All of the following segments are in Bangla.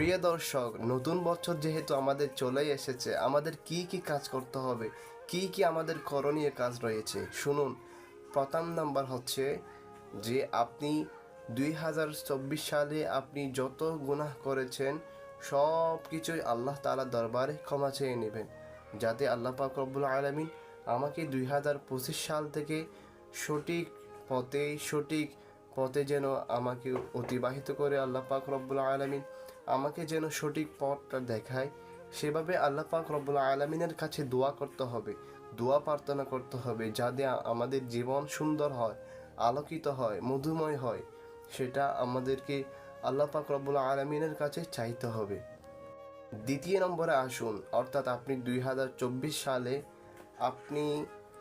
প্রিয় দর্শক, নতুন বছর যেহেতু আমাদের চলেই এসেছে, আমাদের কি কি কাজ করতে হবে, কি কি আমাদের করণীয় কাজ রয়েছে, শুনুন। প্রথম নাম্বার হচ্ছে যে আপনি দুই হাজার চব্বিশ সালে আপনি যত গুনাহ করেছেন সব কিছুই আল্লাহ তাআলা দরবারে ক্ষমা চেয়ে নেবেন, যাতে আল্লাহ পাক রব্বুল আলমিন আমাকে দুই হাজার পঁচিশ সাল থেকে সঠিক পথে সঠিক পথে যেন আমাকে অতিবাহিত করে আল্লাহ পাক রব্বুল আলমিন আমাকে যেন সঠিক পথটা দেখায়, সেভাবে আল্লাহ পাক রব্বুল আলমিনের কাছে দোয়া করতে হবে, দোয়া প্রার্থনা করতে হবে যাতে আমাদের জীবন সুন্দর হয়, আলোকিত হয়, মধুময় হয়, সেটা আমাদেরকে আল্লাহ পাক রব্বুল আলমিনের কাছে চাইতে হবে। দ্বিতীয় নম্বরে আসুন, অর্থাৎ আপনি দুই হাজার চব্বিশ সালে আপনি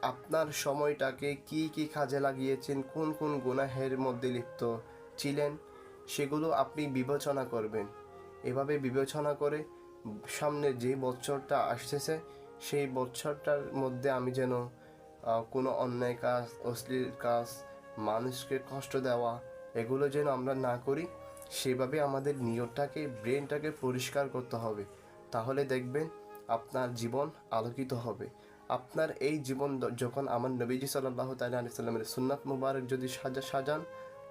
আপনার সময়টাকে কি কি কাজে লাগিয়েছেন, কোন কোন গুনাহের মধ্যে লিপ্ত ছিলেন, সেগুলো আপনি বিবেচনা করবেন। এভাবে বিবেচনা করে সামনে যে বছরটা আসতেছে, সেই বছরটার মধ্যে আমি যেন কোনো অন্যায় কাজ, অশ্লীল কাজ, মানুষকে কষ্ট দেওয়া, এগুলো যেন আমরা না করি, সেভাবে আমাদের নিয়তটাকে, ব্রেনটাকে পরিষ্কার করতে হবে। তাহলে দেখবেন আপনার জীবন আলোকিত হবে। আপনার এই জীবন যখন আমার নবীজি সাল্লাহ তালি সাল্লামের সুন্নাত মুবারক যদি সাজা সাজান,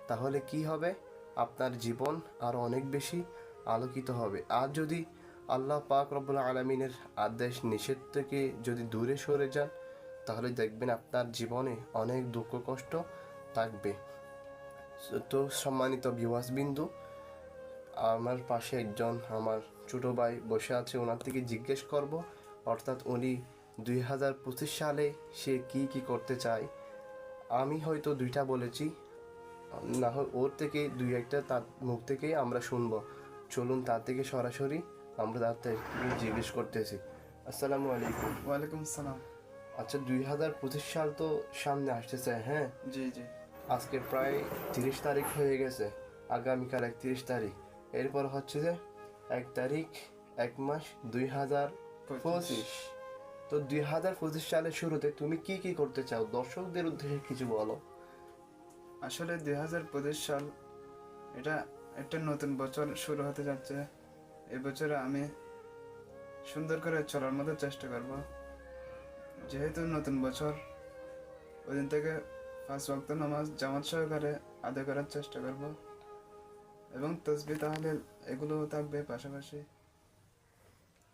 তাহলে কি হবে? আপনার জীবন আরও অনেক বেশি আলোকিত হবে। আর যদি আল্লাহ পাক রব্বুল আলমিনের আদেশ নিষেধ থেকে যদি দূরে সরে যান, তাহলে দেখবেন আপনার জীবনে অনেক দুঃখ কষ্ট থাকবে। তো সম্মানিত বিবাস বিন্দু, আমার পাশে একজন আমার ছোটো ভাই বসে আছে, ওনার থেকে জিজ্ঞেস করব, অর্থাৎ উনি দুই হাজার পঁচিশ সালে সে কি কি করতে চায় আমি হয়তো দুইটা বলেছি। না হয় ওর থেকে দুই একটা তার মুখ থেকেই আমরা শুনব। চলুন তার থেকে সরাসরি আমরা তার থেকে জিজ্ঞেস করতেছি। আসসালামু আলাইকুম। ওয়ালাইকুম সালাম আচ্ছা দুই হাজার পঁচিশ সাল তো সামনে আসতেছে হ্যাঁ? জি জি। আজকে প্রায় তিরিশ তারিখ হয়ে গেছে আগামীকাল একত্রিশ তারিখ। এরপর হচ্ছে যে এক তারিখ এক মাস দুই হাজার পঁচিশ। তো দুই হাজার পঁচিশ সালের শুরুতে তুমি কি কি করতে চাও? দর্শকদের উদ্দেশ্যে কিছু বলো। আসলে দুই হাজার পঁচিশ সাল এটা একটা নতুন বছর শুরু হতে যাচ্ছে। এই বছরে আমি সুন্দর করে চলার মতো চেষ্টা করব। যেহেতু নতুন বছর ওই দিন থেকে পাঁচ ওয়াক্ত নামাজ জামাত সহকারে আদায় করার চেষ্টা করব। এবং তসবি তাহলে এগুলো থাকবে পাশাপাশি।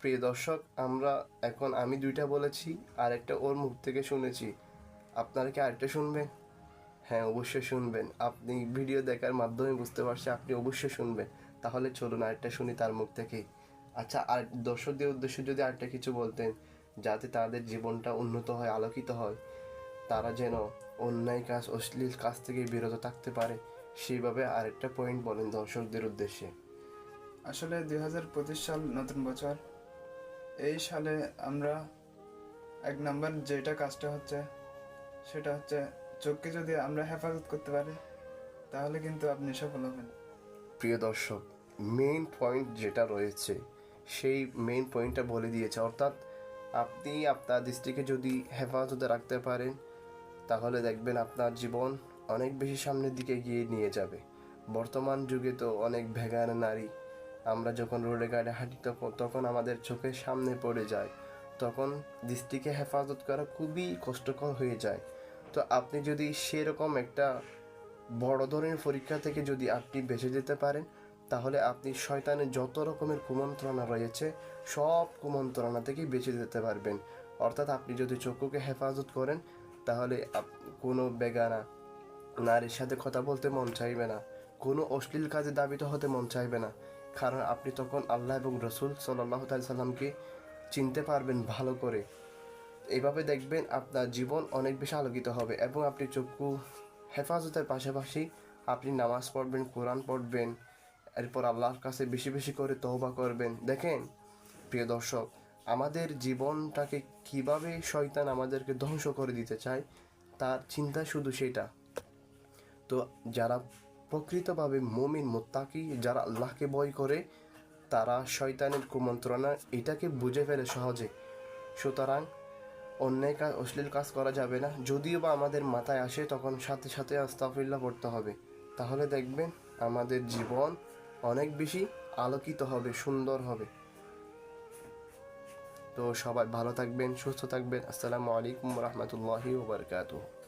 প্রিয় দর্শক, আমরা এখন আমি দুইটা বলেছি, আর একটা ওর মুখ থেকে শুনেছি। আপনারা কি আরেকটা শুনবেন? হ্যাঁ অবশ্যই শুনবেন। আপনি ভিডিও দেখার মাধ্যমে বুঝতে পারছি আপনি অবশ্যই শুনবেন। তাহলে চলুন আরেকটা শুনি তার মুখ থেকেই। আচ্ছা আর দর্শকদের উদ্দেশ্যে যদি আরেকটা কিছু বলতেন, যাতে তাদের জীবনটা উন্নত হয়, আলোকিত হয়, তারা যেন অন্যায় কাজ, অশ্লীল কাজ থেকে বিরত থাকতে পারে, সেইভাবে আরেকটা পয়েন্ট বলেন দর্শকদের উদ্দেশ্যে। আসলে দুই হাজার পঁচিশ সাল নতুন বছর এই সালে আমরা এক নাম্বার যেটা কাজটা হচ্ছে, সেটা হচ্ছে চোখকে যদি আমরা হেফাজত করতে পারি, তাহলে কিন্তু আপনি সফল হবেন। প্রিয় দর্শক মেইন পয়েন্ট যেটা রয়েছে, সেই মেইন পয়েন্টটা বলে দিয়েছে। অর্থাৎ আপনি আপনার দৃষ্টিকে যদি হেফাজতে রাখতে পারেন, তাহলে দেখবেন আপনার জীবন অনেক বেশি সামনের দিকে গিয়ে নিয়ে যাবে। বর্তমান যুগে তো অনেক ভেগান নারী আমরা যখন রোডে গাড়ি হাঁটি, তখন তখন আমাদের চোখের সামনে পড়ে যায়। তখন দৃষ্টিকে হেফাজত করা খুবই কষ্টকর হয়ে যায়। তো আপনি যদি সেরকম একটা বড় ধরনের পরীক্ষা থেকে যদি আপনি বেঁচে যেতে পারেন, তাহলে আপনি শয়তানের যত রকমের কুমন্ত্রণা রয়েছে, সব কুমন্ত্রণা থেকে বেঁচে যেতে পারবেন। অর্থাৎ আপনি যদি চক্ষুকে হেফাজত করেন, তাহলে কোনো বেগানা নারীর সাথে কথা বলতে মন চাইবে না। কোনো অশ্লীল কাজে দাবিত হতে মন চাইবে না। কারণ আপনি তখন আল্লাহ এবং রসুল সাল্লাহ সাল্লামকে চিনতে পারবেন ভালো করে। এইভাবে দেখবেন আপনার জীবন অনেক বেশি আলোকিত হবে এবং আপনি চক্ষু হেফাজতের পাশাপাশি আপনি নামাজ পড়বেন, কোরআন পড়বেন, এরপর আল্লাহর কাছে বেশি বেশি করে তহবা করবেন। দেখেন, প্রিয় দর্শক, আমাদের জীবনটাকে কীভাবে শয়তান আমাদেরকে ধ্বংস করে দিতে চায়, তার চিন্তা শুধু সেটা। তো যারা প্রকৃতভাবে মমিন মোত্তাকি যারা আল্লাহকে ভয় করে, তারা শয়তানের কুমন্ত্রণা, এটাকে বুঝে ফেলে সহজে। সুতরাং অন্যায় কাজ, অশ্লীল কাজ করা যাবে না। যদিও বা আমাদের মাথায় আসে, তখন সাথে সাথে আস্তাফিল্লা পড়তে হবে। তাহলে দেখবেন আমাদের জীবন অনেক বেশি আলোকিত হবে, সুন্দর হবে। তো সবাই ভালো থাকবেন, সুস্থ থাকবেন। আসসালামু আলাইকুম রহমতুল্লাহি ওবরকাতুহ